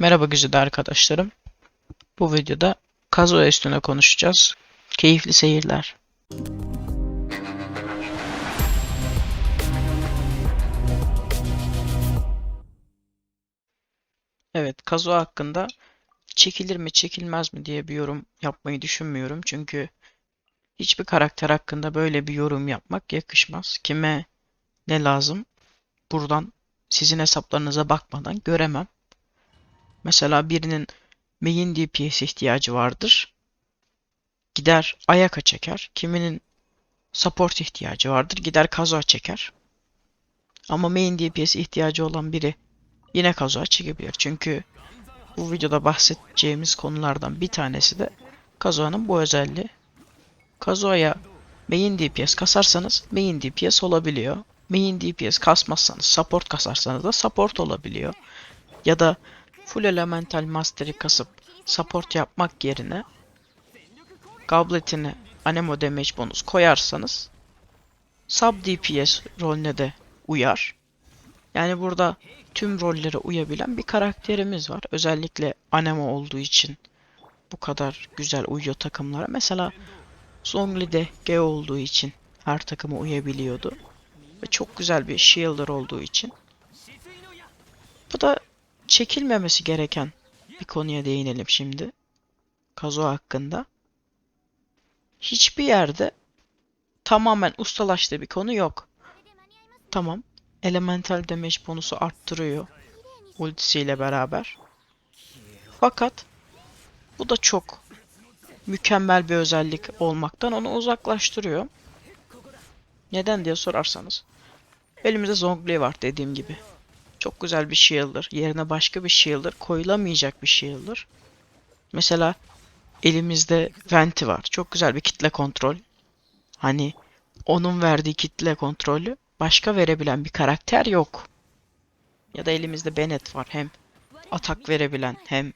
Merhaba güzide arkadaşlarım. Bu videoda Kazuya üstüne konuşacağız. Keyifli seyirler. Evet, Kazuya hakkında çekilir mi çekilmez mi diye bir yorum yapmayı düşünmüyorum. Çünkü hiçbir karakter hakkında böyle bir yorum yapmak yakışmaz. Kime ne lazım? Buradan sizin hesaplarınıza bakmadan göremem. Mesela birinin main DPS ihtiyacı vardır. Gider Ayaka çeker. Kiminin support ihtiyacı vardır. Gider Kazuha çeker. Ama main DPS ihtiyacı olan biri yine Kazuha çekebilir. Çünkü bu videoda bahsedeceğimiz konulardan bir tanesi de Kazuha'nın bu özelliği. Kazuha'ya main DPS kasarsanız main DPS olabiliyor. Main DPS kasmazsanız support kasarsanız da support olabiliyor. Ya da full elemental mastery kasıp support yapmak yerine gobletine anemo damage bonus koyarsanız sub DPS rolüne de uyar. Yani burada tüm rollere uyabilen bir karakterimiz var. Özellikle anemo olduğu için bu kadar güzel uyuyor takımlara. Mesela Zhongli G olduğu için her takıma uyabiliyordu. Ve çok güzel bir shielder olduğu için. Bu da çekilmemesi gereken bir konuya değinelim şimdi. Kazo hakkında. Hiçbir yerde tamamen ustalaştığı bir konu yok. Tamam. Elemental damage bonusu arttırıyor. Ultisiyle beraber. Fakat bu da çok mükemmel bir özellik olmaktan onu uzaklaştırıyor. Neden diye sorarsanız. Elimizde Zhongli var dediğim gibi. Çok güzel bir shielder. Yerine başka bir shielder koyulamayacak bir shielder. Mesela elimizde Venti var. Çok güzel bir kitle kontrol. Hani onun verdiği kitle kontrolü başka verebilen bir karakter yok. Ya da elimizde Bennett var. Hem atak verebilen hem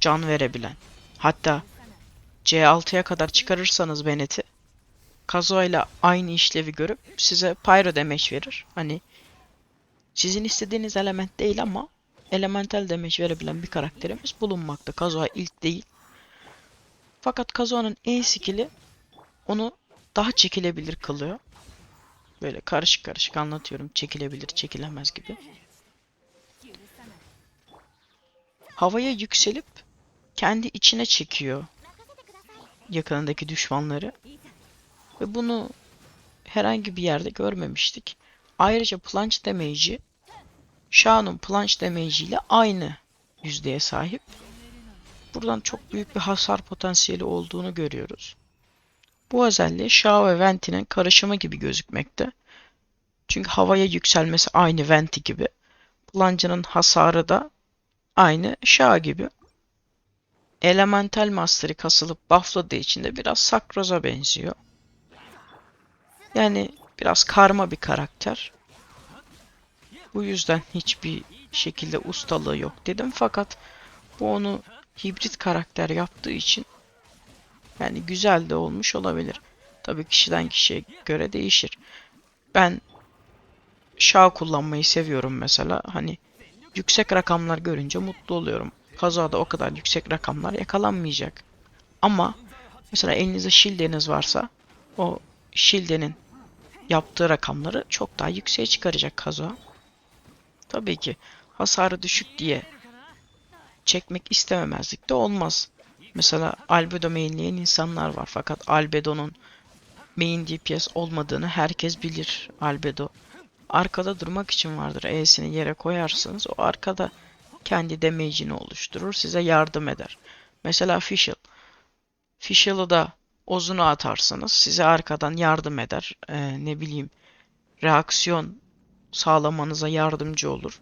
can verebilen. Hatta C6'ya kadar çıkarırsanız Bennett'i Kazuha ile aynı işlevi görüp size Pyro damage verir. Hani sizin istediğiniz element değil ama elemental damage verebilen bir karakterimiz bulunmakta. Kazuha ilk değil. Fakat Kazuha'nın E skill'i onu daha çekilebilir kılıyor. Böyle karışık karışık anlatıyorum. Çekilebilir, çekilemez gibi. Havaya yükselip kendi içine çekiyor yakınındaki düşmanları. Ve bunu herhangi bir yerde görmemiştik. Ayrıca plunge damage'i Shao'nun plunge damage ile aynı yüzdeye sahip. Buradan çok büyük bir hasar potansiyeli olduğunu görüyoruz. Bu özelliği Shao ve Venti'nin karışımı gibi gözükmekte. Çünkü havaya yükselmesi aynı Venti gibi. Plunge'ın hasarı da aynı Shao gibi. Elemental Mastery kasılıp buffladığı için de biraz Sakroz'a benziyor. Yani biraz karma bir karakter. Bu yüzden hiçbir şekilde ustalığı yok dedim. Fakat bu onu hibrit karakter yaptığı için yani güzel de olmuş olabilir. Tabii kişiden kişiye göre değişir. Ben Shao kullanmayı seviyorum mesela. Hani yüksek rakamlar görünce mutlu oluyorum. Kazada o kadar yüksek rakamlar yakalanmayacak. Ama mesela elinizde shield'iniz varsa o shield'inin yaptığı rakamları çok daha yükseğe çıkaracak Kazuha. Tabii ki hasarı düşük diye çekmek istememezlik de olmaz. Mesela Albedo mainleyen insanlar var fakat Albedo'nun main DPS olmadığını herkes bilir. Albedo arkada durmak için vardır. E'sini yere koyarsınız o arkada kendi damage'ini oluşturur. Size yardım eder. Mesela Fischl. Fischl'ı da ozunu atarsanız size arkadan yardım eder. Ee, ne bileyim reaksiyon sağlamanıza yardımcı olur.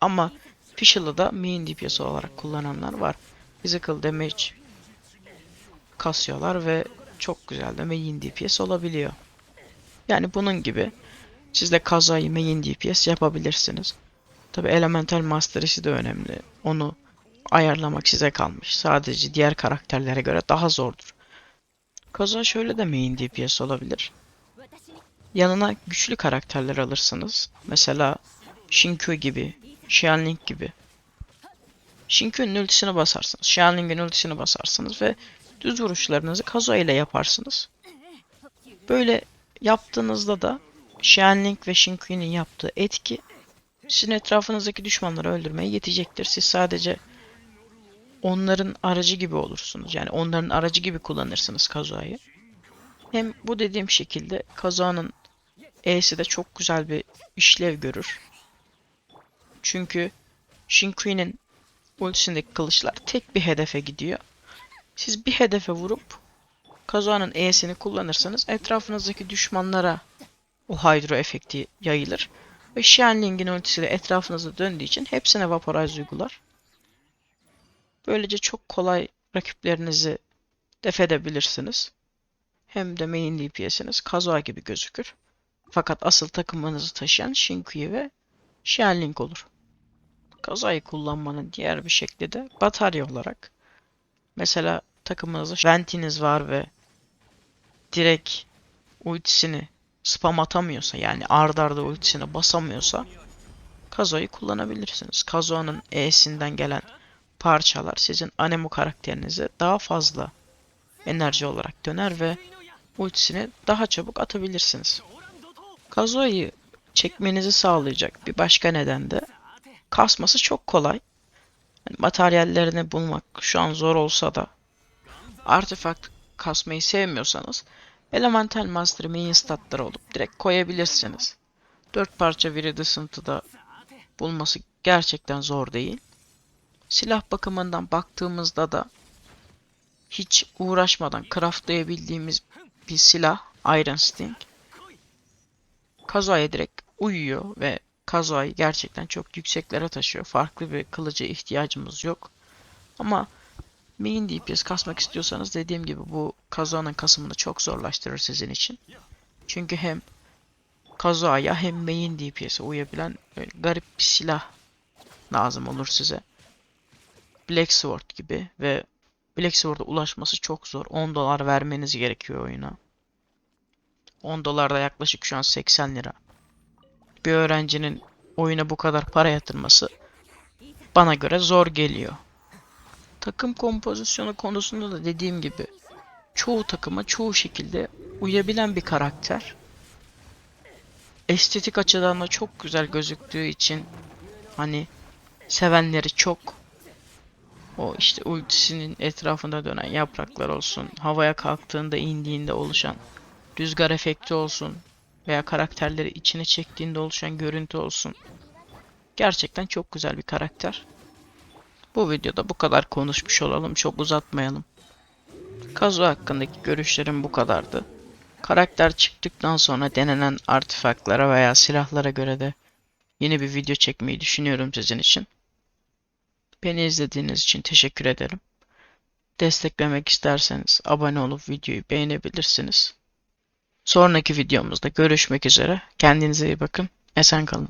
Ama Fischl'ı da main DPS olarak kullananlar var. Physical damage kasıyorlar ve çok güzel de main DPS olabiliyor. Yani bunun gibi siz de kazayı main DPS yapabilirsiniz. Tabi Elemental Mastery'si de önemli. Onu ayarlamak size kalmış. Sadece diğer karakterlere göre daha zordur. Kaza şöyle de main DPS olabilir. Yanına güçlü karakterler alırsınız. Mesela Shinkyu gibi Xianling gibi. Shinkyu'nun ultisini basarsınız. Xianling'in ultisini basarsınız ve düz vuruşlarınızı Kazuha ile yaparsınız. Böyle yaptığınızda da Xianling ve Shinkyu'nun yaptığı etki sizin etrafınızdaki düşmanları öldürmeye yetecektir. Siz sadece onların aracı gibi olursunuz. Yani onların aracı gibi kullanırsınız Kazuha'yı. Hem bu dediğim şekilde Kazuha'nın E'si de çok güzel bir işlev görür. Çünkü Shinkui'nin ultisindeki kılıçlar tek bir hedefe gidiyor. Siz bir hedefe vurup Kazuha'nın E'sini kullanırsanız etrafınızdaki düşmanlara o Hydro efekti yayılır. Ve Xianling'in ultisi de etrafınızda döndüğü için hepsine Vaporize uygular. Böylece çok kolay rakiplerinizi def edebilirsiniz. Hem de main DPS'iniz Kazuha gibi gözükür. Fakat asıl takımınızı taşıyan Shinkui ve Xianling olur. Kazuha'yı kullanmanın diğer bir şekli de batarya olarak. Mesela takımınızda Venti'niz var ve direkt ultisini spam atamıyorsa yani ard arda ultisine basamıyorsa Kazuha'yı kullanabilirsiniz. Kazuha'nın E'sinden gelen parçalar sizin Anemo karakterinize daha fazla enerji olarak döner ve ultisini daha çabuk atabilirsiniz. Kazuha'yı çekmenizi sağlayacak bir başka neden de kasması çok kolay. Yani materyallerini bulmak şu an zor olsa da artifakt kasmayı sevmiyorsanız Elemental Master main statları olup direkt koyabilirsiniz. 4 parça Viridescent'ı da bulması gerçekten zor değil. Silah bakımından baktığımızda da hiç uğraşmadan craftlayabildiğimiz bir silah Iron Sting. Kazuha'ya direkt uyuyor ve Kazuha'yı gerçekten çok yükseklere taşıyor. Farklı bir kılıca ihtiyacımız yok. Ama main DPS kasmak istiyorsanız dediğim gibi bu Kazuha'nın kasımını çok zorlaştırır sizin için. Çünkü hem Kazuha'ya hem main DPS'e uyabilen böyle garip bir silah lazım olur size. Black Sword gibi ve Black Sword'a ulaşması çok zor. 10 dolar vermeniz gerekiyor oyuna. 10 dolar da yaklaşık şu an 80 lira. Bir öğrencinin oyuna bu kadar para yatırması bana göre zor geliyor. Takım kompozisyonu konusunda da dediğim gibi çoğu takıma çoğu şekilde uyabilen bir karakter. Estetik açıdan da çok güzel gözüktüğü için hani sevenleri çok. O işte ultisinin etrafında dönen yapraklar olsun, havaya kalktığında indiğinde oluşan rüzgar efekti olsun veya karakterleri içine çektiğinde oluşan görüntü olsun. Gerçekten çok güzel bir karakter. Bu videoda bu kadar konuşmuş olalım, çok uzatmayalım. Kazu hakkındaki görüşlerim bu kadardı. Karakter çıktıktan sonra denenen artefaktlara veya silahlara göre de yeni bir video çekmeyi düşünüyorum sizin için. Beni izlediğiniz için teşekkür ederim. Desteklemek isterseniz abone olup videoyu beğenebilirsiniz. Sonraki videomuzda görüşmek üzere. Kendinize iyi bakın. Esen kalın.